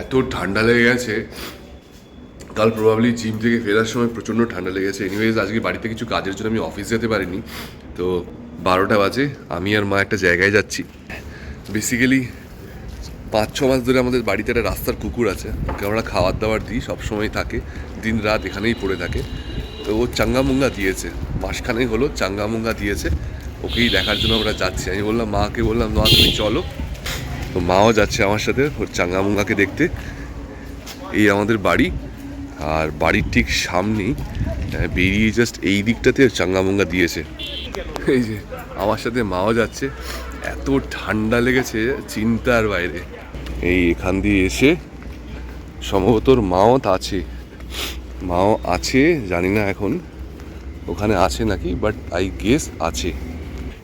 এত ঠান্ডা লেগে গেছে। কাল প্রবাবলি জিম থেকে ফেরার সময় প্রচণ্ড ঠান্ডা লেগেছে এনিওয়েজ আজকে বাড়িতে কিছু কাজের জন্য আমি অফিস যেতে পারিনি। তো বারোটা বাজে, আমি আর মা একটা জায়গায় যাচ্ছি। বেসিক্যালি পাঁচ, ছ মাস ধরে আমাদের বাড়িতে একটা রাস্তার কুকুর আছে। ওকে আমরা খাবার দাবার দিই সবসময় থাকে। দিন রাত এখানেই পড়ে থাকে। তো ও চাঙ্গামুঙ্গা দিয়েছে। মাসখানেক হলো চাঙ্গামুঙ্গা দিয়েছে। ওকেই দেখার জন্য আমরা যাচ্ছি। আমি বললাম, মাকে বললাম, মা তুমি চলো। তো মাও যাচ্ছে আমার সাথে ওর চাঙ্গামুঙ্গাকে দেখতে। এই আমাদের বাড়ি। আর বাড়ির ঠিক সামনেই বেরিয়ে জাস্ট এই দিকটাতে চাঙ্গামুঙ্গা দিয়েছে। এই যে, আমার সাথে মাও যাচ্ছে। এত ঠান্ডা লেগেছে চিন্তার বাইরে। এই এখান দিয়ে এসে সম্ভবত ওর মাও আছে। মাও আছে, জানি না এখন। ওখানে আছে নাকি বাট আই গেস আছে।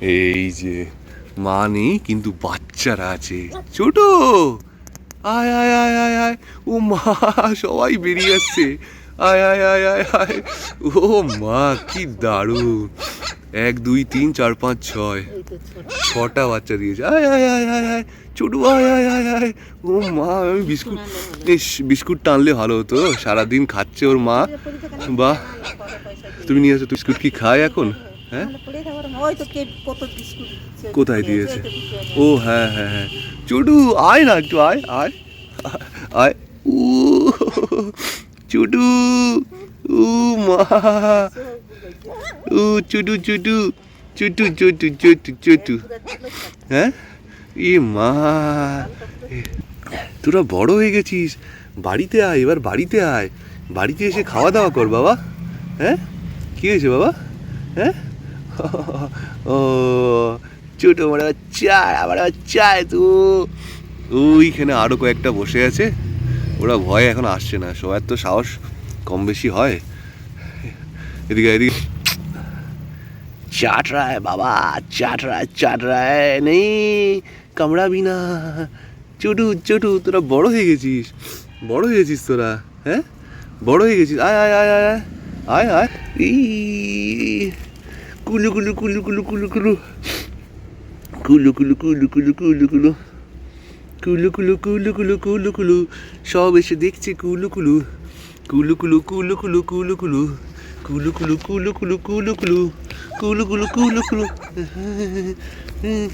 এই যে মা নেই কিন্তু বাচ্চারা আছে ছোট আয় আয় আয় আয় আয় ও মা সবাই বেরিয়ে আসছে আয় আয় আয় আয় আয় ও মা কি দারুণ এক দুই তিন চার পাঁচ ছয় ছটা বাচ্চা দিয়েছে আয় আয় আয় আয় আয় ছোটু আয় আয় আয় আয় ও মা আমি বিস্কুট বিস্কুট টানলে ভালো হতো সারাদিন খাচ্ছে ওর মা বাহ তুমি নিয়ে আসো বিস্কুট কি খায় এখন হ্যাঁ। কোথায় দিয়েছে? ও হ্যাঁ হ্যাঁ হ্যাঁ। চুডু আয় না একটু আয় আয়। আয়। উ চুডু উ মা। উ চুডু চুডু চুটু চুটু চুটু চুটু। হ্যাঁ? ই মা। তোরা বড় হয়ে গেছিস। বাড়িতে আয় এবার বাড়িতে আয়। বাড়িতে এসে খাওয়া দাওয়া কর বাবা। হ্যাঁ? কি হয়েছে বাবা? হ্যাঁ? ও ছোট বড় বাচ্চা আমার বাচ্চায় তো ওইখানে আরও কয়েকটা বসে আছে ওরা ভয় এখন আসছে না সবার তো সাহস কম বেশি হয় এদিকে এদিকে चाट रहा है बाबा चाट रहा है चाट रहा है नहीं কামড়া বিনা চটু চটু তোরা বড় হয়ে গেছিস বড় হয়ে গেছিস তোরা হ্যাঁ বড় হয়ে গেছিস আয় আয় আয় আয় আয় আয় আয় ই কুলু কুলু কুলু কুলু কুলু কুলু কুলু কুলু কুলু কুলু কুলু কুলু কুলু কুলু কুলু কুলু কুলু কুলু সব এসে দেখছে কুলু কুলু কুলু কুলু কুলু কুলু কুলু কুলু কুলু কুলু কুলু কুলু কুলু কুলু कुलू कुलू कुलू कुलू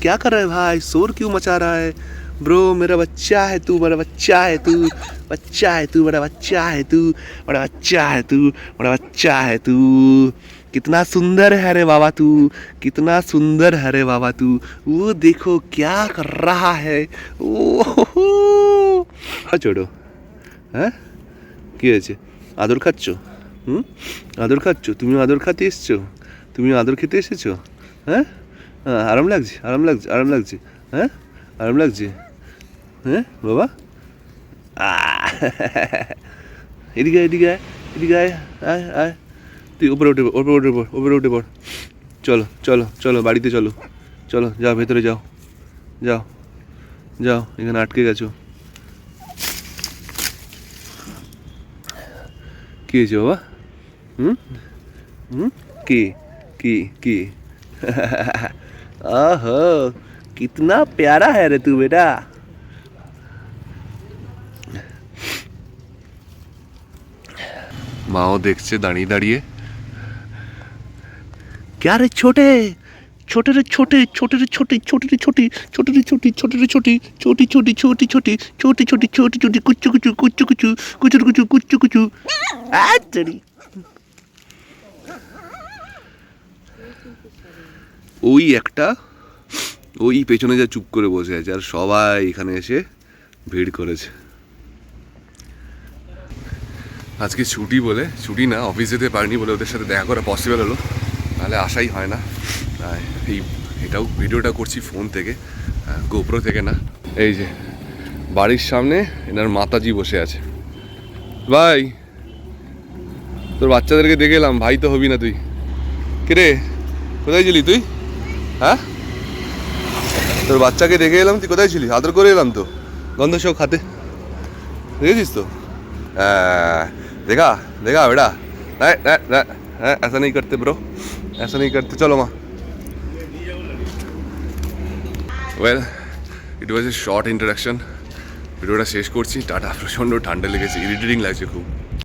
क्या कर रहा है भाई शोर क्यों मचा रहा है ब्रो मेरा बच्चा है तू बड़ा बच्चा है तू बच्चा है तू बड़ा बच्चा है तू बड़ा बच्चा है तू बड़ा बच्चा है तू कितना सुंदर है रे बाबा तू कितना सुंदर है रे बाबा तू वो देखो क्या कर रहा है ओ ছোটো হ্যাঁ কি হয়েছে আদর খাচ্ছ হুম আদর খাচ্ছ তুমি আদর খাতে এসছো তুমি আদর খেতে এসেছো হ্যাঁ হ্যাঁ, আরাম লাগছে আরাম লাগছে আরাম লাগছে হ্যাঁ আরাম লাগছে হ্যাঁ বাবা আহ, এদিকে আয়, এদিকে আয়, এদিকে আয় আয় আয় তুই উপরে উঠে পড়, উপরে উঠে পড় উপরে উঠে পড় চলো চলো চলো বাড়িতে চলো চলো যাও ভেতরে যাও যাও যাও এখানে আটকে গেছো কি হয়েছে বাবা হুম হুম কি की की ओहो कितना प्यारा है रे तू बेटा মাও দেখছে দাঁড়িয়ে দাঁড়িয়ে क्या रे छोटे छोटे रे छोटे छोटे रे छोटी छोटी रे छोटी छोटी रे छोटी छोटी रे छोटी छोटी छोटी छोटी छोटी छोटी छोटी छोटी छोटी कुच्चू कुचू कुच्चू कुचू कुचू कुचू कुच्चू कुचू आ तेरी ওই একটা ওই পেছনে যা চুপ করে বসে আছে আর সবাই এখানে এসে ভিড় করেছে আজকে ছুটি বলে ছুটি না অফিস যেতে পারিনি বলে ওদের সাথে দেখা করা পসিবল হলো। তাহলে আসাই হয় না। এই এটাও ভিডিওটা করছি ফোন থেকে গোপ্রো থেকে না। এই যে বাড়ির সামনে এনার মাতাজি বসে আছে। ভাই তোর বাচ্চাদেরকে দেখে এলাম ভাই তো হবি না তুই। কে রে কোথায় ছিলি তুই? হ্যাঁ? তোর বাচ্চাকে দেখে এলাম তুই কোথায় ছিলি? আদর করে এলাম তো। গন্ধ সব খাতে। দেখেছিস তো? হ্যাঁ, देखा देखा बेटा नहीं नहीं नहीं नहीं, ऐसा नहीं करते ब्रो ऐसा नहीं करते चलो माँ well it was a short introduction ভিডিওটা শেষ করছি টাটা প্রচণ্ড ঠান্ডা লেগেছে ইরিটেটিং লাগছে খুব